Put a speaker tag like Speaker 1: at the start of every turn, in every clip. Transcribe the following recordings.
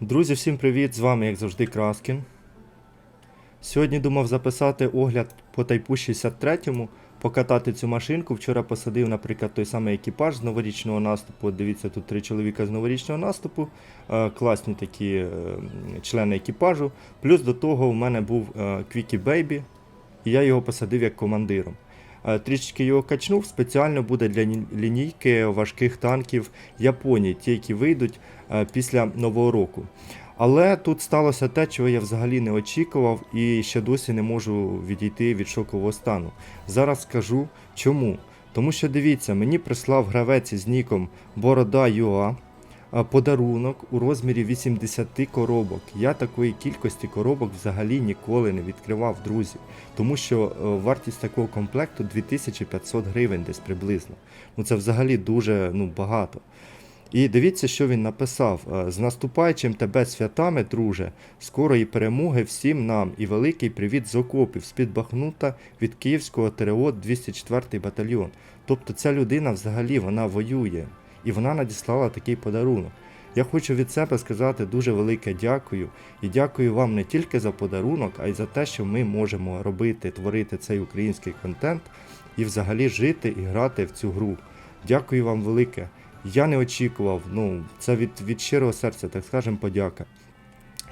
Speaker 1: Друзі, всім привіт! З вами, як завжди, Краскін. Сьогодні думав записати огляд по Тайпу 63, покатати цю машинку. Вчора посадив, наприклад, той самий екіпаж з новорічного наступу. Дивіться, тут три чоловіка з новорічного наступу. Е, класні такі е, члени екіпажу. Плюс до того в мене був е, Квікі Бейбі, і я його посадив як командиром. Е, Трішечки його качнув, спеціально буде для лінійки важких танків Японії, ті, які вийдуть е, після Нового року. Але тут сталося те, чого я взагалі не очікував і ще досі не можу відійти від шокового стану. Зараз скажу чому. Тому що дивіться, мені прислав гравець із ніком Борода Юа подарунок у розмірі 80 коробок. Я такої кількості коробок взагалі ніколи не відкривав, друзі. Тому що е, вартість такого комплекту 2500 гривень десь приблизно. Ну це взагалі дуже ну, багато. І дивіться, що він написав: Е, з наступаючим тебе святами, друже, скорої перемоги всім нам і великий привіт з окопів з-під Бахмута від Київського ТРО 204 батальйон. Тобто ця людина взагалі вона воює, і вона надіслала такий подарунок. Я хочу від себе сказати дуже велике дякую. І дякую вам не тільки за подарунок, а й за те, що ми можемо робити, творити цей український контент і взагалі жити і грати в цю гру. Дякую вам велике. Я не очікував, ну, це від, від щирого серця, так скажемо, подяка.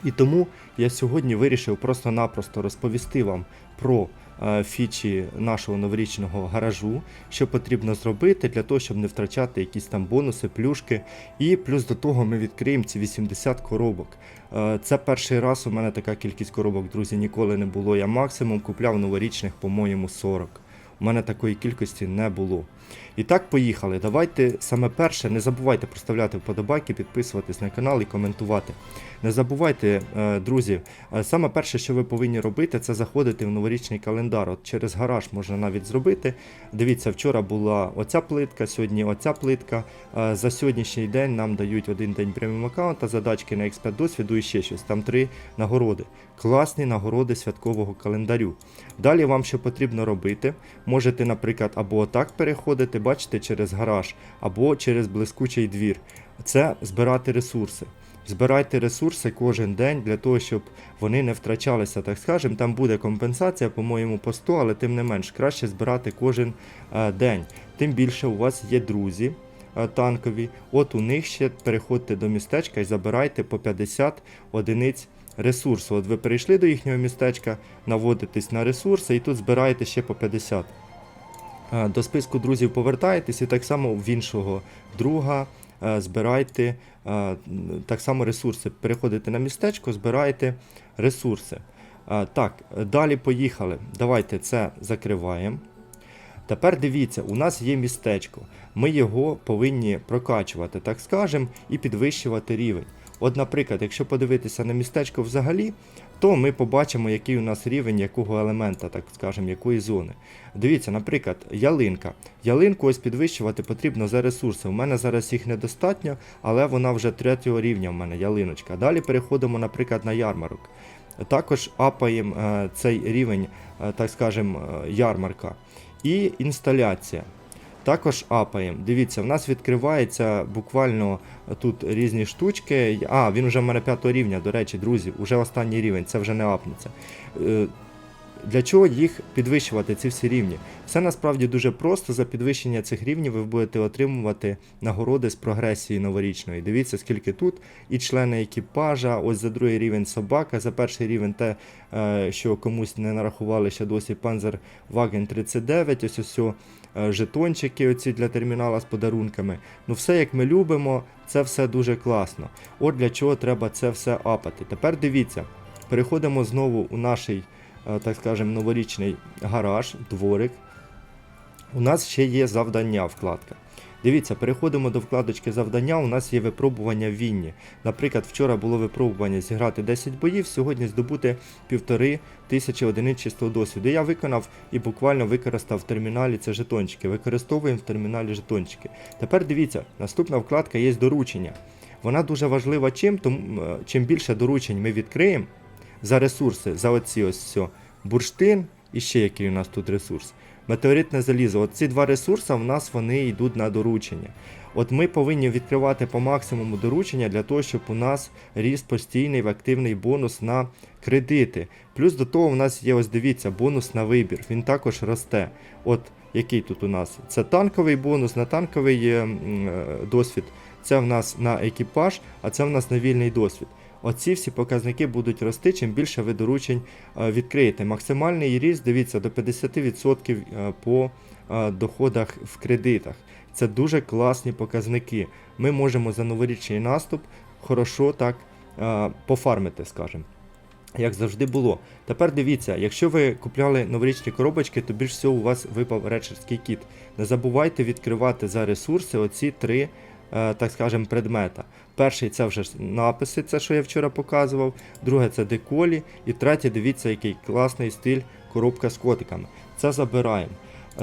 Speaker 1: І тому я сьогодні вирішив просто-напросто розповісти вам про фічі нашого новорічного гаражу, що потрібно зробити для того, щоб не втрачати якісь там бонуси, плюшки. І плюс до того ми відкриємо ці 80 коробок. Е, це перший раз у мене така кількість коробок, друзі, ніколи не було. Я максимум купляв новорічних, по-моєму, 40. У мене такої кількості не було. І так, поїхали. Давайте саме перше, не забувайте проставляти вподобайки, підписуватись на канал і коментувати. Не забувайте, е, друзі, е, саме перше, що ви повинні робити, це заходити в новорічний календар. От через гараж можна навіть зробити. Дивіться, вчора була оця плитка, сьогодні оця плитка. Е, За сьогоднішній день нам дають один день преміум аккаунта, задачки на X5 досвіду і ще щось. Там три нагороди. Класні нагороди святкового календарю. Далі вам що потрібно робити? Можете, наприклад, або отак переходити, бачите, через гараж, або через блискучий двір. Це збирати ресурси. Збирайте ресурси кожен день для того, щоб вони не втрачалися, так скажемо. Там буде компенсація, по 100, але тим не менш, краще збирати кожен е, день. Тим більше у вас є друзі е, танкові. От у них ще переходьте до містечка і забирайте по 50 одиниць ресурсу. От ви перейшли до їхнього містечка, наводитесь на ресурси і тут збираєте ще по 50. Е, До списку друзів повертаєтесь і так само в іншого друга е, збирайте е, так само ресурси. Переходите на містечко, збираєте ресурси. Так, далі поїхали. Давайте це закриваємо. Тепер дивіться, у нас є містечко. Ми його повинні прокачувати, так скажемо, і підвищувати рівень. От, наприклад, якщо подивитися на містечко взагалі, то ми побачимо, який у нас рівень якого елемента, так скажемо, якої зони. Дивіться, наприклад, ялинка. Ялинку ось підвищувати потрібно за ресурси. У мене зараз їх недостатньо, але вона вже третього рівня в мене ялиночка. Далі переходимо, наприклад, на ярмарок. Також апаємо е, цей рівень, е, так скажемо, е, ярмарка. І інсталяція. Також апаємо. Дивіться, в нас відкривається буквально тут різні штучки. А, він вже в мене п'ятого рівня, до речі, друзі, вже останній рівень, це вже не апнеться. Для чого їх підвищувати, ці всі рівні? Все насправді дуже просто. За підвищення цих рівнів ви будете отримувати нагороди з прогресії новорічної. Дивіться, скільки тут і члени екіпажа, ось за другий рівень собака, за перший рівень те, е, що комусь не нарахували ще досі Panzer Wagen 39, ось ось е, жетончики оці для термінала з подарунками. Ну все як ми любимо, це все дуже класно. От для чого треба це все апати. Тепер дивіться, переходимо знову у наш, е, так скажемо, новорічний гараж, дворик. У нас ще є завдання вкладка. Дивіться, переходимо до вкладочки завдання. У нас є випробування в Вінні. Наприклад, вчора було випробування зіграти 10 боїв, сьогодні здобути півтори тисячі одиниць чистого досвіду. Я виконав і буквально використав в терміналі це жетончики. Використовуємо в терміналі жетончики. Тепер дивіться, наступна вкладка є доручення. Вона дуже важлива чим, тому, е, чим більше доручень ми відкриємо за ресурси, за оці ось все, бурштин і ще який у нас тут ресурс. метеоритне залізо. От ці два ресурси в нас вони йдуть на доручення. От ми повинні відкривати по максимуму доручення для того, щоб у нас ріс постійний в активний бонус на кредити. Плюс до того, у нас є, ось дивіться, бонус на вибір. Він також росте. От який тут у нас? Це танковий бонус, на танковий е, досвід. Це в нас на екіпаж, а це в нас на вільний досвід. Оці всі показники будуть рости, чим більше ви доручень е, відкриєте. Максимальний ріст, дивіться, до 50% е, по е, доходах в кредитах. Це дуже класні показники. Ми можемо за новорічний наступ хорошо так пофармити, скажімо. Як завжди було. Тепер дивіться, якщо ви купляли новорічні коробочки, то більш всього у вас випав речерський кіт. Не забувайте відкривати за ресурси оці три, так скажемо, предмета. Перший це вже написи, це що я вчора показував. Друге це деколі. І третє, дивіться, який класний стиль коробка з котиками. Це забираємо.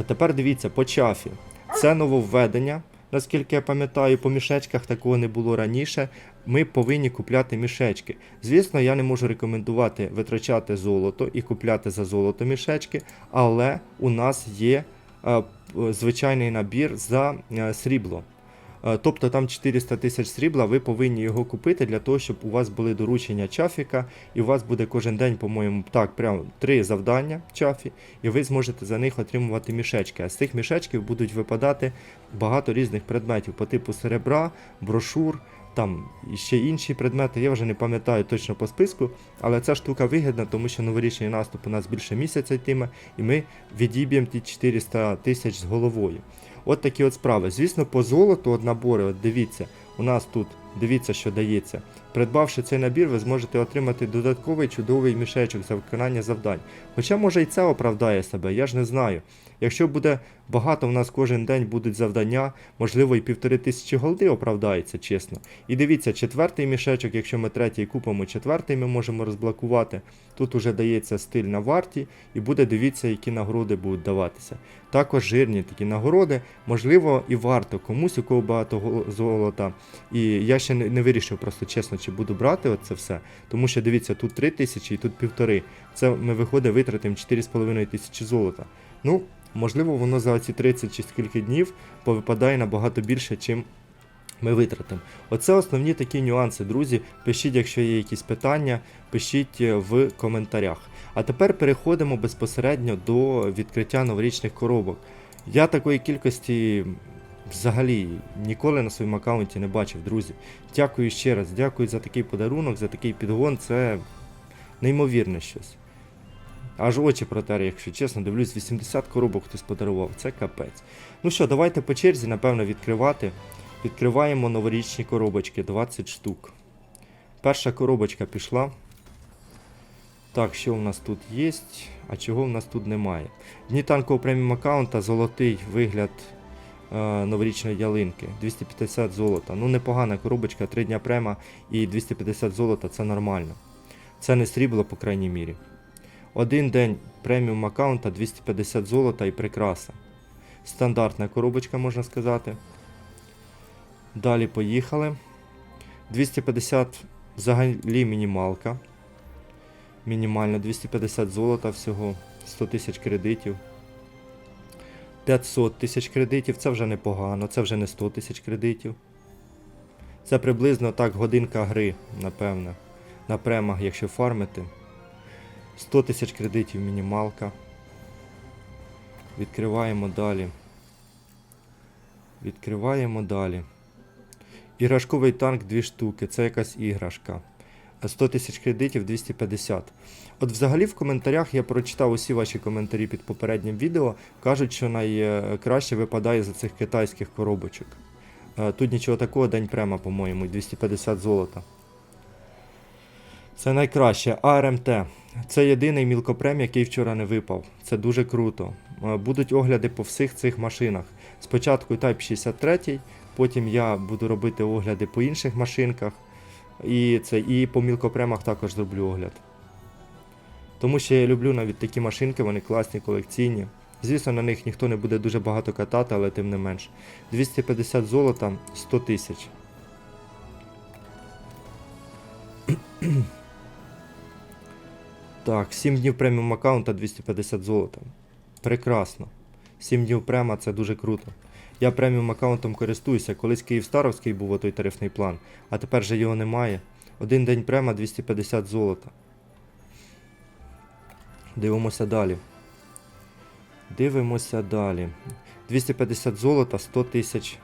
Speaker 1: Тепер дивіться, по чафі. Це нововведення. Наскільки я пам'ятаю, по мішечках такого не було раніше. Ми повинні купляти мішечки. Звісно, я не можу рекомендувати витрачати золото і купляти за золото мішечки, але у нас є е, звичайний набір за е, срібло. Е, Тобто там 400 тисяч срібла, ви повинні його купити для того, щоб у вас були доручення чафіка, і у вас буде кожен день, по-моєму, так, прям три завдання чафі, і ви зможете за них отримувати мішечки. А з цих мішечків будуть випадати багато різних предметів по типу серебра, брошур, там ще інші предмети. Я вже не пам'ятаю точно по списку, але ця штука вигідна, тому що новорічний наступ у нас більше місяця йтиме, і ми відіб'ємо ті 400 тисяч з головою. От такі от справи. Звісно, по золоту от набори, от дивіться, у нас тут дивіться, що дається. Придбавши цей набір, ви зможете отримати додатковий чудовий мішечок за виконання завдань. Хоча, може, і це оправдає себе, я ж не знаю. Якщо буде багато, в нас кожен день будуть завдання, можливо, і півтори тисячі голди оправдається, чесно. І дивіться, четвертий мішечок, якщо ми третій купимо, четвертий ми можемо розблокувати. Тут уже дається стиль на варті, і буде дивіться, які нагороди будуть даватися. Також жирні такі нагороди, можливо, і варто комусь, у кого багато золота. І я ще не, вирішив просто чесно, чи буду брати оце все. Тому що дивіться, тут 3 тисячі і тут півтори. Це ми виходить, витратимо 4,5 тисячі золота. Ну, можливо, воно за ці 30 чи скільки днів повипадає набагато більше, чим ми витратимо. Оце основні такі нюанси, друзі. Пишіть, якщо є якісь питання, пишіть е, в коментарях. А тепер переходимо безпосередньо до відкриття новорічних коробок. Я такої кількості взагалі ніколи на своєму аккаунті не бачив, друзі. Дякую ще раз, дякую за такий подарунок, за такий підгон. Це неймовірне щось. Аж очі протер, якщо чесно, дивлюсь, 80 коробок хтось подарував. Це капець. Ну що, давайте по черзі, напевно, відкривати. Відкриваємо новорічні коробочки, 20 штук. Перша коробочка пішла. Так, що у нас тут є? А чого в нас тут немає? Дні танкового преміум аккаунта, золотий вигляд новорічної ялинки. 250 золота. Ну, непогана коробочка, 3 дня према і 250 золота це нормально. Це не срібло, по крайній мірі. Один день преміум аккаунта 250 золота і прикраса. Стандартна коробочка, можна сказати. Далі поїхали. 250 взагалі мінімалка. Мінімально 250 золота всього, 100 тисяч кредитів. 500 тисяч кредитів, це вже непогано, це вже не 100 тисяч кредитів. Це приблизно так годинка гри, напевне. На премах, якщо фармити. 100 тисяч кредитів мінімалка. Відкриваємо далі. Відкриваємо далі. Іграшковий танк 2 штуки, це якась іграшка. 100 тисяч кредитів 250. От взагалі в коментарях я прочитав усі ваші коментарі під попереднім відео. Кажуть, що найкраще випадає за цих китайських коробочок. Е, Тут нічого такого, день према, по-моєму, 250 золота. Це найкраще. АРМТ. Це єдиний мілкопрем, який вчора не випав. Це дуже круто. Е, Будуть огляди по всіх цих машинах. Спочатку Type 63, потім я буду робити огляди по інших машинках. І, це, і по мілкопремах також зроблю огляд. Тому що я люблю навіть такі машинки, вони класні, колекційні. Звісно, на них ніхто не буде дуже багато катати, але тим не менш. 250 золота, 100 тисяч. Так, 7 днів преміум аккаунта 250 золота. Прекрасно. 7 днів према це дуже круто. Я преміум аккаунтом користуюся. Колись Київстаровський був отой тарифний план, а тепер же його немає. Один день према 250 золота. Дивимося далі. Дивимося далі. 250 золота, 100 тисяч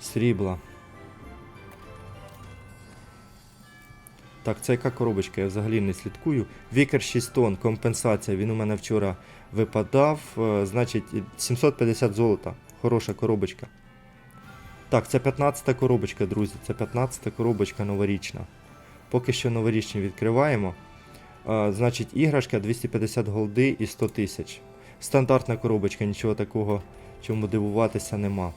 Speaker 1: срібла. Так, це яка коробочка? Я взагалі не слідкую. Вікер 6 тонн, компенсація. Він у мене вчора випадав. Е, Значить, 750 золота. Хороша коробочка. Так, це 15-та коробочка, друзі. Це 15-та коробочка новорічна. Поки що новорічні відкриваємо. Е, Значить, іграшка 250 голди і 100 тисяч. Стандартна коробочка, нічого такого, чому дивуватися нема.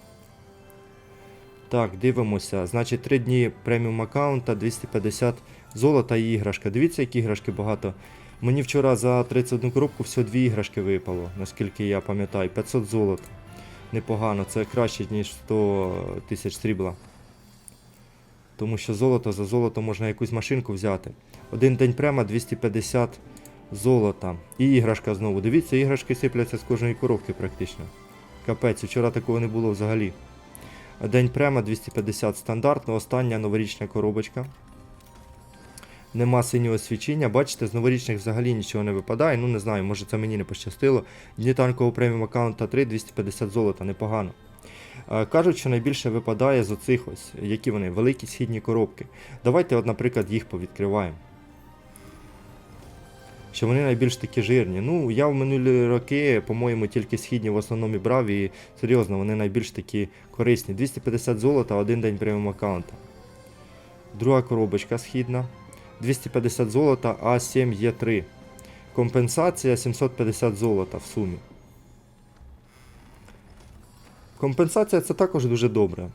Speaker 1: Так, дивимося. Значить, 3 дні преміум аккаунта, 250 золота і іграшка. Дивіться, які іграшки багато. Мені вчора за 31 коробку всього дві іграшки випало, наскільки я пам'ятаю. 500 золота. Непогано, це краще, ніж 100 тисяч срібла. Тому що золото за золото можна якусь машинку взяти. Один день према 250 золота. І іграшка знову. Дивіться, іграшки сипляться з кожної коробки практично. Капець, вчора такого не було взагалі. День према 250 стандартно, остання новорічна коробочка. Нема синього свічення. Бачите, з новорічних взагалі нічого не випадає. Ну не знаю, може це мені не пощастило. Дні танкового преміум аккаунта 3 250 золота, непогано. Е, Кажуть, що найбільше випадає з оцих ось, які вони, великі східні коробки. Давайте, от, наприклад, їх повідкриваємо. Що вони найбільш такі жирні. Ну, я в минулі роки, по-моєму, тільки східні в основному брав, і серйозно, вони найбільш такі корисні. 250 золота, один день преміум аккаунта. Друга коробочка східна. 250 золота, А7 Е3. Компенсація 750 золота в сумі. Компенсація це також дуже добре.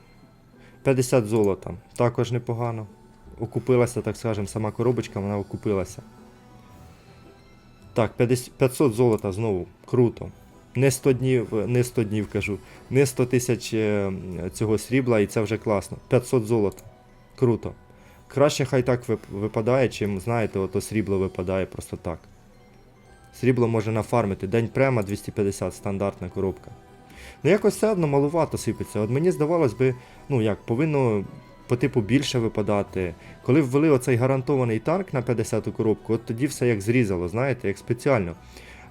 Speaker 1: 50 золота. Також непогано. Окупилася, так скажемо, сама коробочка, вона окупилася. Так, 500 золота знову. Круто. Не 100 днів, не 100 днів кажу, не 100 тисяч е, цього срібла, і це вже класно. 500 золота. Круто. Краще хай так випадає, чим, знаєте, ото срібло випадає просто так. Срібло може нафармити. День према 250, стандартна коробка. Ну якось все одно малувато сипеться. От мені здавалось би, ну як, повинно по типу більше випадати. Коли ввели оцей гарантований танк на 50-ту коробку, от тоді все як зрізало, знаєте, як спеціально.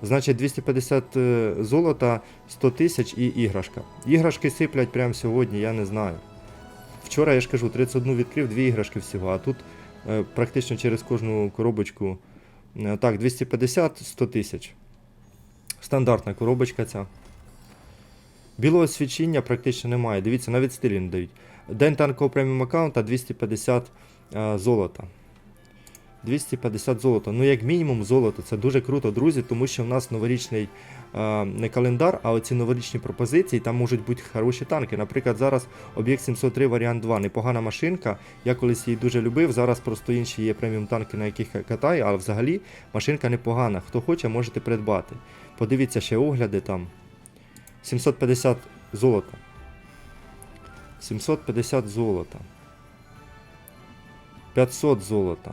Speaker 1: Значить, 250 е, золота, 100 тисяч і іграшка. Іграшки сиплять прямо сьогодні, я не знаю. Вчора я ж кажу, 31 відкрив, дві іграшки всього, а тут е, практично через кожну коробочку. е, так, 250 100 тисяч. Стандартна коробочка ця. Білого свічіння практично немає. Дивіться, навіть стилі не дають. День танкового преміум аккаунта 250 е, золота. 250 золота. Ну, як мінімум, золото. Це дуже круто, друзі, тому що в нас новорічний е, не календар, а оці новорічні пропозиції, там можуть бути хороші танки. Наприклад, зараз об'єкт 703 варіант 2. Непогана машинка. Я колись її дуже любив. Зараз просто інші є преміум танки, на яких катаю, але взагалі машинка непогана. Хто хоче, можете придбати. Подивіться ще огляди там. 750 золота. 750 золота. 500 золота.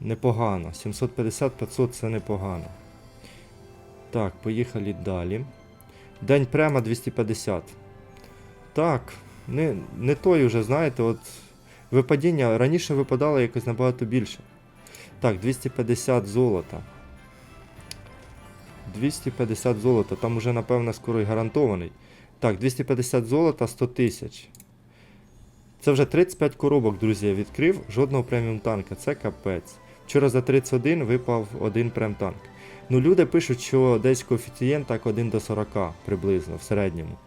Speaker 1: Непогано. 750-500 це непогано. Так, поїхали далі. День према 250. Так, не, не той уже, знаєте, от випадіння раніше випадало якось набагато більше. Так, 250 золота. 250 золота, там уже, напевно, скоро й гарантований. Так, 250 золота, 100 тисяч. Це вже 35 коробок, друзі, відкрив. Жодного преміум танка. Це капець. Вчора за 31 випав один прем-танк. Ну, люди пишуть, що десь коефіцієнт так 1 до 40 приблизно в середньому.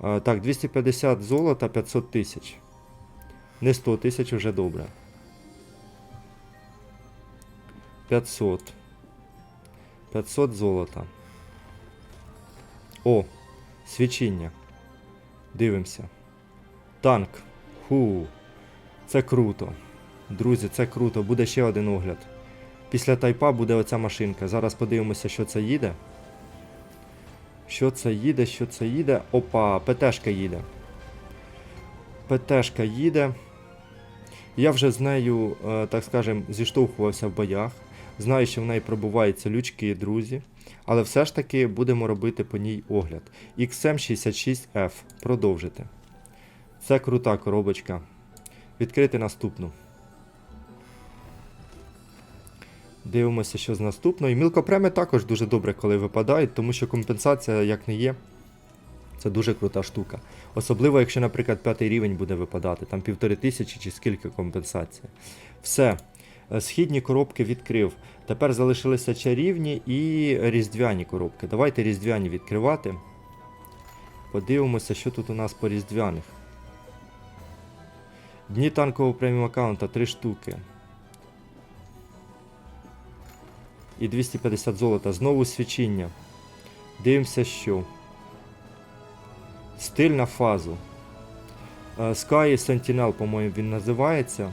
Speaker 1: Так, 250 золота, 500 тисяч. Не 100 тисяч вже добре. 500. 500 золота. О, свічіння. Дивимося. Танк. Ху. Це круто. Друзі, це круто. Буде ще один огляд. Після тайпа буде оця машинка. Зараз подивимося, що це їде. Що це їде, що це їде. Опа, ПТшка їде. ПТшка їде. Я вже з нею, е, так скажем, зіштовхувався в боях. Знаю, що в неї пробуваються лючки, друзі. Але все ж таки будемо робити по ній огляд. XM66F. Продовжити. Це крута коробочка. Відкрити наступну. Дивимося, що з наступної. Мілкопреми також дуже добре, коли випадають, тому що компенсація, як не є, це дуже крута штука. Особливо, якщо, наприклад, п'ятий рівень буде випадати, там півтори тисячі чи скільки компенсація. Все. Е, Східні коробки відкрив. Тепер залишилися чарівні і різдвяні коробки. Давайте різдвяні відкривати. Подивимося, що тут у нас по різдвяних. Дні танкового преміум аккаунта 3 штуки. І 250 золота. Знову свічіння. Дивимося, що. Стиль на фазу. Е, Sky Sentinel, по-моєму, він називається.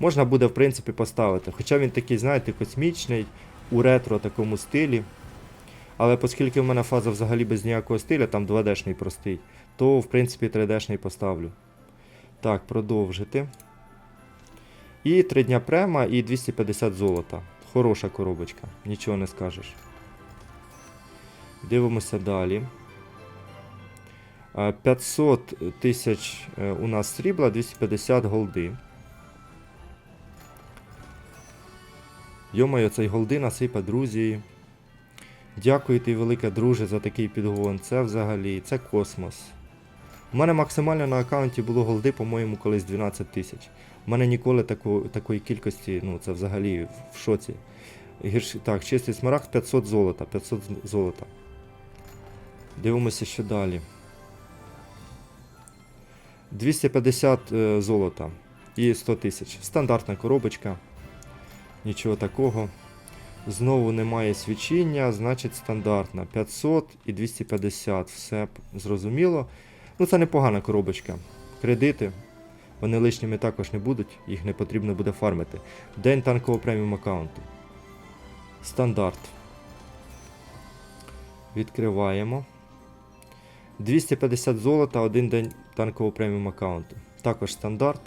Speaker 1: Можна буде, в принципі, поставити. Хоча він такий, знаєте, космічний, у ретро такому стилі. Але оскільки в мене фаза взагалі без ніякого стиля, там 2D-шний простий, то в принципі 3D-шний поставлю. Так, продовжити. І 3 дня према і 250 золота. Хороша коробочка, нічого не скажеш. Дивимося далі. Е, 500 тисяч е, у нас срібла, 250 голди. Йомайо, цей голди насипе, друзі. Дякую ти, велике друже, за такий підгон. Це взагалі, це космос. У мене максимально на аккаунті було голди, по-моєму, колись 12 тисяч. У мене ніколи таку, такої кількості, ну це взагалі в шоці. Гірш... Так, чистий смарагд 500 золота. 500 золота. Дивимося, що далі. 250 е, золота і 100 тисяч. Стандартна коробочка. Нічого такого. Знову немає свічіння, значить стандартна. 500 і 250. Все зрозуміло. Ну, це непогана коробочка. Кредити. Вони лишніми також не будуть, їх не потрібно буде фармити. День танкового преміум аккаунту. Стандарт. Відкриваємо. 250 золота, один день танкового преміум аккаунту. Також стандарт.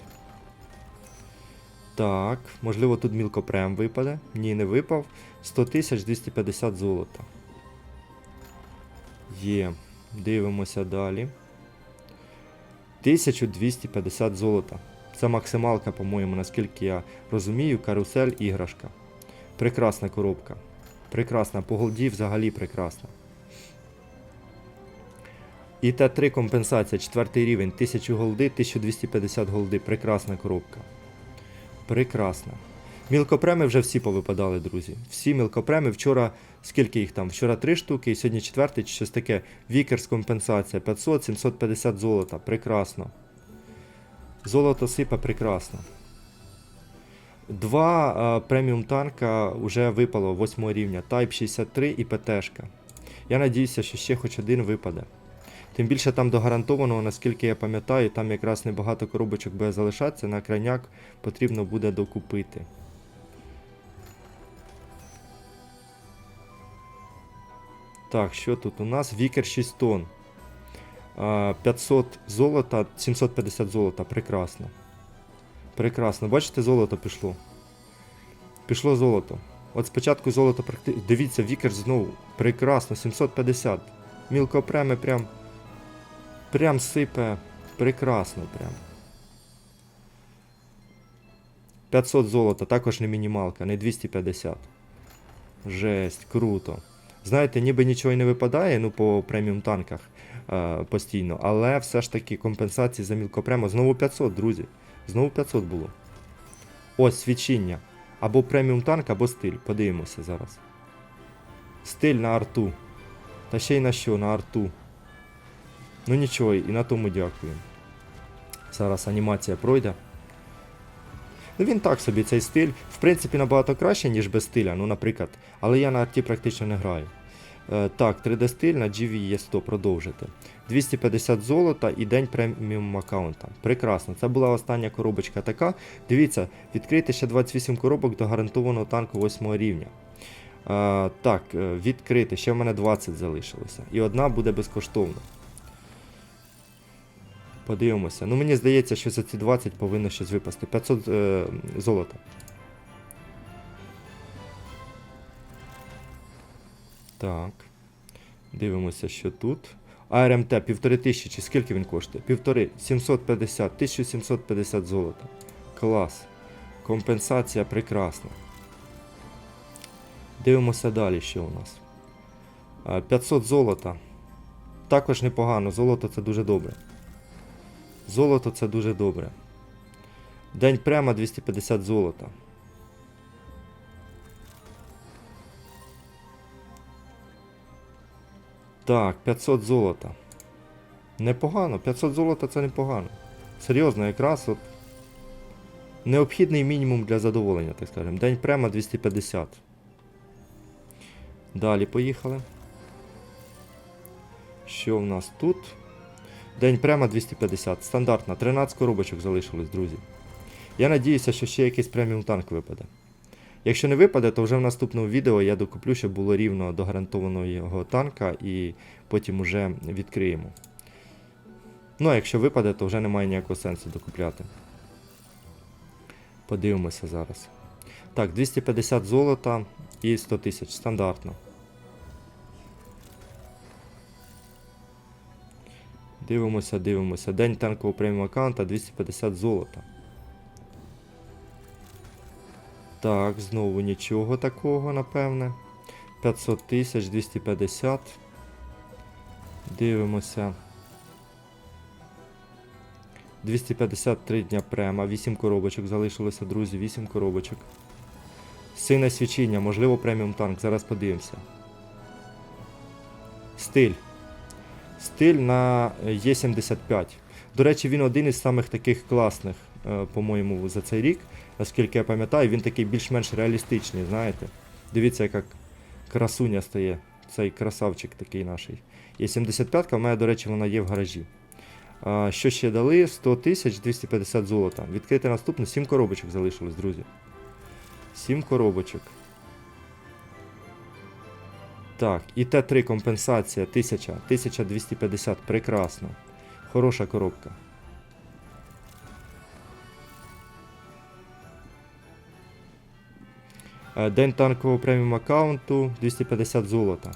Speaker 1: Так, можливо, тут мілкопрем випаде. Ні, не випав. 100 тисяч 250 золота. Є. Дивимося далі. 1250 золота. Це максималка, по-моєму, наскільки я розумію, карусель іграшка. Прекрасна коробка. Прекрасна. По голді взагалі прекрасна. І Т3 компенсація, четвертий рівень, 1000 голди, 1250 голди. Прекрасна коробка. Прекрасна. Мілкопреми вже всі повипадали, друзі. Всі мілкопреми. Вчора, скільки їх там? Вчора 3 штуки, і сьогодні четвертий чи щось таке. Вікерс компенсація 500-750 золота. Прекрасно. Золото сипа прекрасно. Два а, преміум танка вже випало 8 рівня. Type 63 і ПТшка. Я надіюся, що ще хоч один випаде. Тим більше там до гарантованого, наскільки я пам'ятаю, там якраз небагато коробочок буде залишатися, на крайняк потрібно буде докупити. Так, що тут у нас? Вікер 6 тонн. А, 500 золота, 750 золота. Прекрасно. Прекрасно. Бачите, золото пішло. Пішло золото. От спочатку золото практи... Дивіться, вікер знову. Прекрасно, 750. Мілкопреми прям. Прям сипе. Прекрасно прям. 500 золота, також не мінімалка, не 250. Жесть, круто. Знаєте, ніби нічого й не випадає, ну по преміум танках е, постійно, але все ж таки компенсації за мілкопремо. Знову 500, друзі. Знову 500 було. Ось свічіння. Або преміум танк, або стиль. Подивимося зараз. Стиль на арту. Та ще й на що, на арту. Ну нічого, і на тому дякую. Зараз анімація пройде. Ну він так собі, цей стиль. В принципі, набагато краще, ніж без стиля, ну, наприклад. Але я на арті практично не граю. Е, так, 3D стиль на GV 100 продовжити. 250 золота і день преміум аккаунта. Прекрасно. Це була остання коробочка така. Дивіться, відкрийте ще 28 коробок до гарантованого танку 8 рівня. Е, так, е, відкрити. Ще в мене 20 залишилося. І одна буде безкоштовна. Подивимося. Ну мені здається, що за ці 20 повинно щось випасти. 500 е, золота. Так. Дивимося, що тут. АРМТ 1500, чи скільки він коштує? Півтори, 750, 1750 золота. Клас. Компенсація прекрасна. Дивимося далі, що у нас. А, 500 золота. Також непогано. Золото це дуже добре. Золото це дуже добре. День према 250 золота. Так, 500 золота. Непогано. 500 золота це непогано. Серйозно, якраз от необхідний мінімум для задоволення, так скажемо. День према 250. Далі поїхали. Що в нас тут? День према 250. Стандартна. 13 коробочок залишилось, друзі. Я надіюся, що ще якийсь преміум танк випаде. Якщо не випаде, то вже в наступному відео я докуплю, щоб було рівно до гарантованого танка і потім уже відкриємо. Ну, а якщо випаде, то вже немає ніякого сенсу докупляти. Подивимося зараз. Так, 250 золота і 100 тисяч. Стандартно. Дивимося, дивимося. День танкового преміум аккаунта 250 золота. Так, знову нічого такого, напевне. 500 тисяч, 250. Дивимося. 253 дня према. 8 коробочок залишилося, друзі, 8 коробочок. Сине свічіння, можливо, преміум танк. Зараз подивимося. Стиль. Стиль на Е75. До речі, він один із самих таких класних, е, по-моєму, за цей рік. Наскільки я пам'ятаю, він такий більш-менш реалістичний, знаєте. Дивіться, яка красуня стає. Цей красавчик такий наш. Є 75-ка, в мене, до речі, вона є в гаражі. Що ще дали? 100 тисяч 250 золота. Відкрити наступну, 7 коробочок залишилось, друзі. 7 коробочок. Так, і Т3 компенсація 1000, 1250, прекрасно. Хороша коробка. Е, День танкового преміум аккаунту 250 золота.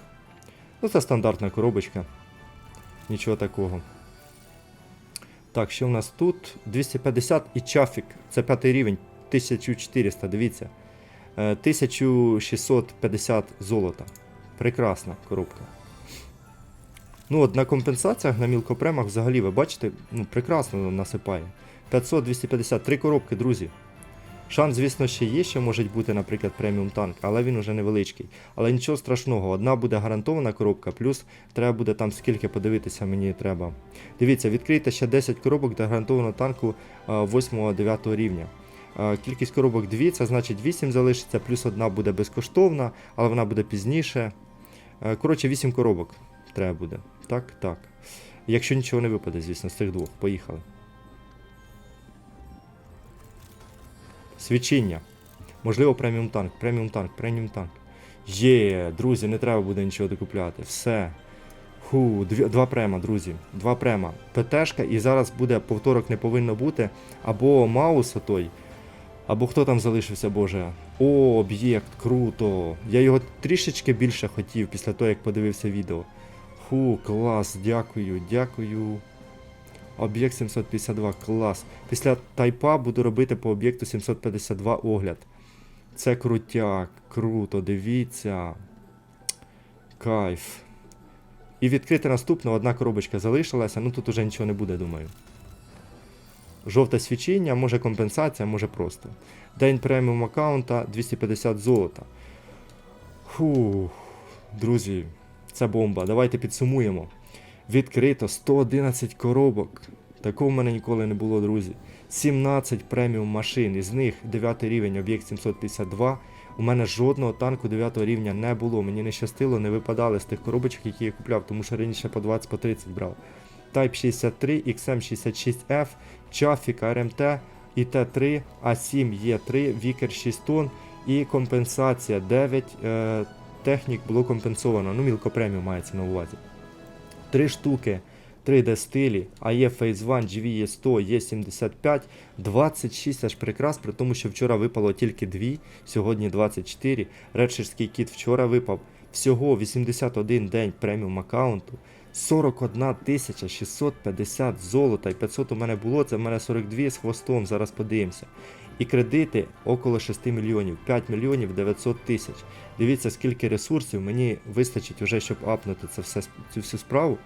Speaker 1: Ну, це стандартна коробочка. Нічого такого. Так, що в нас тут? 250 і чафік. Це п'ятий рівень. 1400, дивіться. Е, 1650 золота. Прекрасна коробка. Ну, от на компенсаціях на мілкопремах взагалі, ви бачите, ну, прекрасно насипає. 500, 250, три коробки, друзі. Шанс, звісно, ще є, що може бути, наприклад, преміум танк, але він уже невеличкий. Але нічого страшного, одна буде гарантована коробка, плюс треба буде там скільки подивитися, мені треба. Дивіться, відкрийте ще 10 коробок для гарантованого танку 8-9 рівня. Е, Кількість коробок 2, це значить 8 залишиться, плюс одна буде безкоштовна, але вона буде пізніше. Е, Коротше, 8 коробок треба буде. Так, так. Якщо нічого не випаде, звісно, з цих двох. Поїхали. Свічіння. Можливо, преміум танк, преміум танк, преміум танк. Є, друзі, не треба буде нічого докупляти. Все. Ху, два према, друзі. Два према. ПТшка, і зараз буде повторок не повинно бути. Або Маус той, або хто там залишився, боже. О, об'єкт, круто. Я його трішечки більше хотів після того, як подивився відео. Фу, клас, дякую, дякую. Об'єкт 752, клас. Після тайпа буду робити по об'єкту 752 огляд. Це крутяк, круто, дивіться. Кайф. І відкрити наступну, одна коробочка залишилася, ну тут уже нічого не буде, думаю. Жовте свічіння, може компенсація, може просто. День преміум аккаунта 250 золота. Фух, друзі, це бомба. Давайте підсумуємо. Відкрито 111 коробок. Такого в мене ніколи не було, друзі. 17 преміум машин, із них 9 рівень, об'єкт 752. У мене жодного танку 9 рівня не було. Мені не щастило, не випадали з тих коробочок, які я купляв, тому що раніше по 20 по 30 брав. Type 63, XM66F, Chaffik RMT, ІТ3, А7 Е3, Vicker 6 тонн і компенсація 9 е, технік було компенсовано. Ну, мілко преміум мається на увазі. Три штуки 3D стилі, AE Phase 1, GV 100, E75, 26 аж прикрас, при тому, що вчора випало тільки 2, сьогодні 24. Редширський кіт вчора випав. всього 81 день преміум аккаунту, 41 650 золота і 500 у мене було, це в мене 42 з хвостом, зараз подивимося. І кредити около 6 мільйонів, 5 мільйонів 900 тисяч. Дивіться, скільки ресурсів мені вистачить вже, щоб апнути це все, цю всю справу.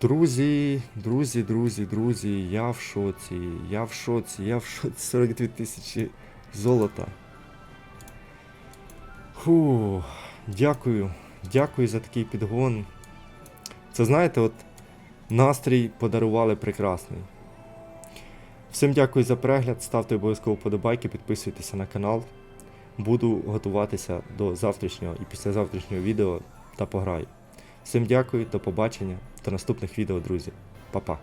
Speaker 1: Друзі, друзі, друзі, друзі, я в шоці, я в шоці, я в шоці 42 тисячі золота. Фу, дякую, дякую за такий підгон. Це знаєте, от настрій подарували прекрасний. Всім дякую за перегляд, ставте обов'язково подобайки, підписуйтеся на канал. Буду готуватися до завтрашнього і післязавтрашнього відео та пограю. Всім дякую, до побачення, до наступних відео, друзі. Па-па.